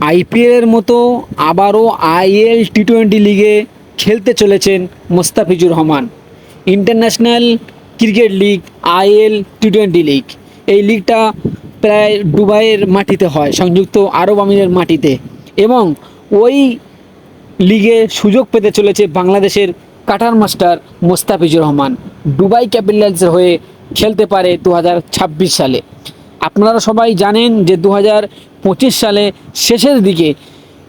আইপিএলের মতো আবারও আইএল টি টোয়েন্টি লিগে খেলতে চলেছেন Mustafizur Rahman. International cricket league, IL T twenty league. এই লিগটা প্রায় দুবাইয়ের মাটিতে হয়, সংযুক্ত আরব আমিরের মাটিতে। এবং ওই লিগে সুযোগ পেতে চলেছে বাংলাদেশের cutter master Mustafizur Rahman. Dubai ক্যাপিটালসের হয়ে খেলতে পারে দু হাজার ছাব্বিশ সালে। আপনারা সবাই জানেন যে দু হাজার সালে শেষের দিকে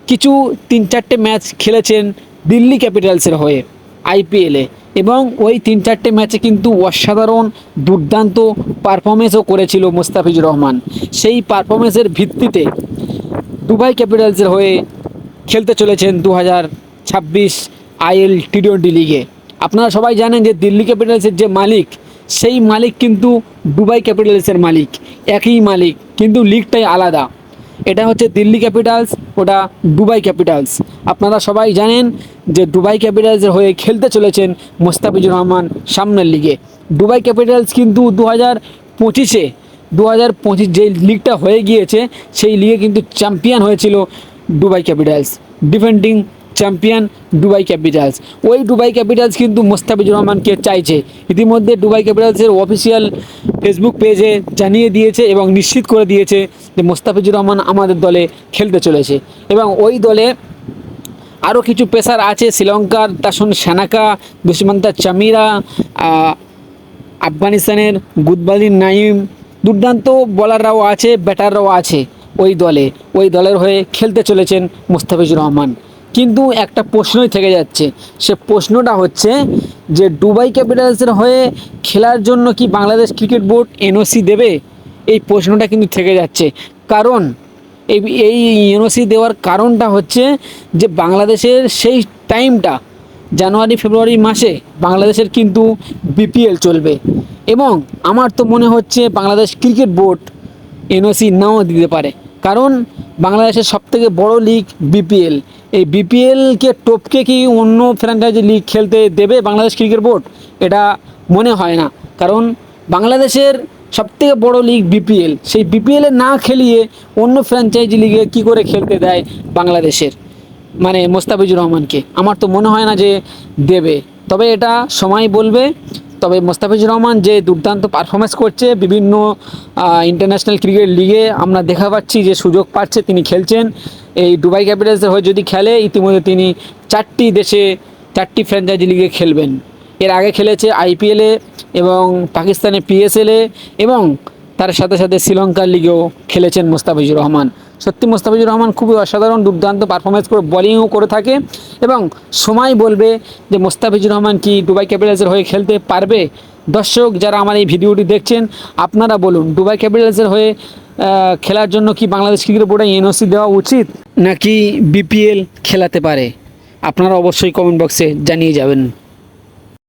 কিছু তিন চারটে ম্যাচ খেলেছেন দিল্লি ক্যাপিটালসের হয়ে, আইপিএলে। এবং ওই তিন চারটে ম্যাচে কিন্তু অসাধারণ দুর্দান্ত পারফরমেন্সও করেছিল মোস্তাফিজুর রহমান। সেই পারফরমেন্সের ভিত্তিতে দুবাই ক্যাপিটালসের হয়ে খেলতে চলেছেন দু হাজার ছাব্বিশ আইএল টি টোয়েন্টি লিগে। আপনারা সবাই জানেন যে দিল্লি ক্যাপিটালসের যে মালিক, সেই মালিক কিন্তু দুবাই ক্যাপিটালসের মালিক, একই মালিক, কিন্তু লিগটাই আলাদা। এটা হচ্ছে দিল্লি ক্যাপিটালস, ওটা দুবাই ক্যাপিটালস। আপনারা সবাই জানেন যে দুবাই ক্যাপিটালসের হয়ে খেলতে চলেছেন মোস্তাফিজুর রহমান সামনের লিগে। দুবাই ক্যাপিটালস কিন্তু দু হাজার পঁচিশে দু হাজার পঁচিশ যে লিগটা হয়ে গিয়েছে, সেই লিগে কিন্তু চ্যাম্পিয়ন হয়েছিল Dubai Capitals. Defending champion Dubai Capitals ওই দুবাই ক্যাপিটালস কিন্তু মোস্তাফিজুর রহমানকে চাইছে। ইতিমধ্যে দুবাই ক্যাপিটালসের অফিসিয়াল ফেসবুক পেজে জানিয়ে দিয়েছে এবং নিশ্চিত করে দিয়েছে যে মোস্তাফিজুর রহমান আমাদের দলে খেলতে চলেছে। এবং ওই দলে আরও কিছু পেসার আছে। শ্রীলঙ্কার তাসন সেনাকা দুষ্মন্তা চামিরা আফগানিস্তানের গুদবালিন নাইম, দুর্দান্ত বলাররাও আছে ব্যাটাররাও আছে ওই দলে। ওই দলের হয়ে খেলতে চলেছেন মুস্তাফিজুর রহমান। কিন্তু একটা প্রশ্নই থেকে যাচ্ছে। সে প্রশ্নটা হচ্ছে যে দুবাই ক্যাপিটালসের হয়ে খেলার জন্য কি বাংলাদেশ ক্রিকেট বোর্ড এনওসি দেবে? এই প্রশ্নটা কিন্তু থেকে যাচ্ছে। কারণ এই এই এনওসি দেওয়ার কারণটা হচ্ছে যে বাংলাদেশের সেই টাইমটা জানুয়ারি, ফেব্রুয়ারি মাসে বাংলাদেশের কিন্তু বিপিএল চলবে। এবং আমার তো মনে হচ্ছে বাংলাদেশ ক্রিকেট বোর্ড এনওসি নাও দিতে পারে। কারণ বাংলাদেশের সবথেকে বড় লিগ বিপিএল এই বিপিএলকে টপকে কি অন্য ফ্র্যাঞ্চাইজি লিগ খেলতে দেবে বাংলাদেশ ক্রিকেট বোর্ড এটা মনে হয় না। কারণ বাংলাদেশের সবথেকে বড় লিগ বিপিএল সেই বিপিএলে না খেলিয়ে অন্য ফ্র্যাঞ্চাইজি লিগে কি করে খেলতে দেয় বাংলাদেশের? মানে মোস্তাফিজুর রহমানকে। আমার তো মনে হয় না যে দেবে। তবে এটা সময় বলবে। তবে মোস্তাফিজুর রহমান যে দুর্দান্ত পারফরমেন্স করছে, বিভিন্ন ইন্টারন্যাশনাল ক্রিকেট লিগে আমরা দেখা পাচ্ছি যে সুযোগ পাচ্ছে, তিনি খেলছেন। এই দুবাই ক্যাপিটালসের হয়ে যদি খেলে, ইতিমধ্যে তিনি চারটি দেশে, চারটি ফ্র্যাঞ্চাইজি লিগে খেলবেন। এর আগে খেলেছে আইপিএলে এবং পাকিস্তানে পিএসএলে এবং তার সাথে সাথে শ্রীলঙ্কার লিগেও খেলেছেন মোস্তাফিজুর রহমান। সত্যি মোস্তাফিজুর রহমান খুবই অসাধারণ, দুর্দান্ত পারফরমেন্স করে বোলিংও করে থাকে এবং সময় বলবে যে মোস্তাফিজুর রহমান কি দুবাই ক্যাপিটালসের হয়ে খেলতে পারবে? দর্শক, যারা আমার এই ভিডিওটি দেখছেন, আপনারা বলুন, দুবাই ক্যাপিটালসের হয়ে খেলার জন্য কি বাংলাদেশ ক্রিকেট বোর্ডে এনওসি দেওয়া উচিত? নাকি বিপিএল খেলাতে পারে? আপনারা অবশ্যই কমেন্ট বক্সে জানিয়ে যাবেন।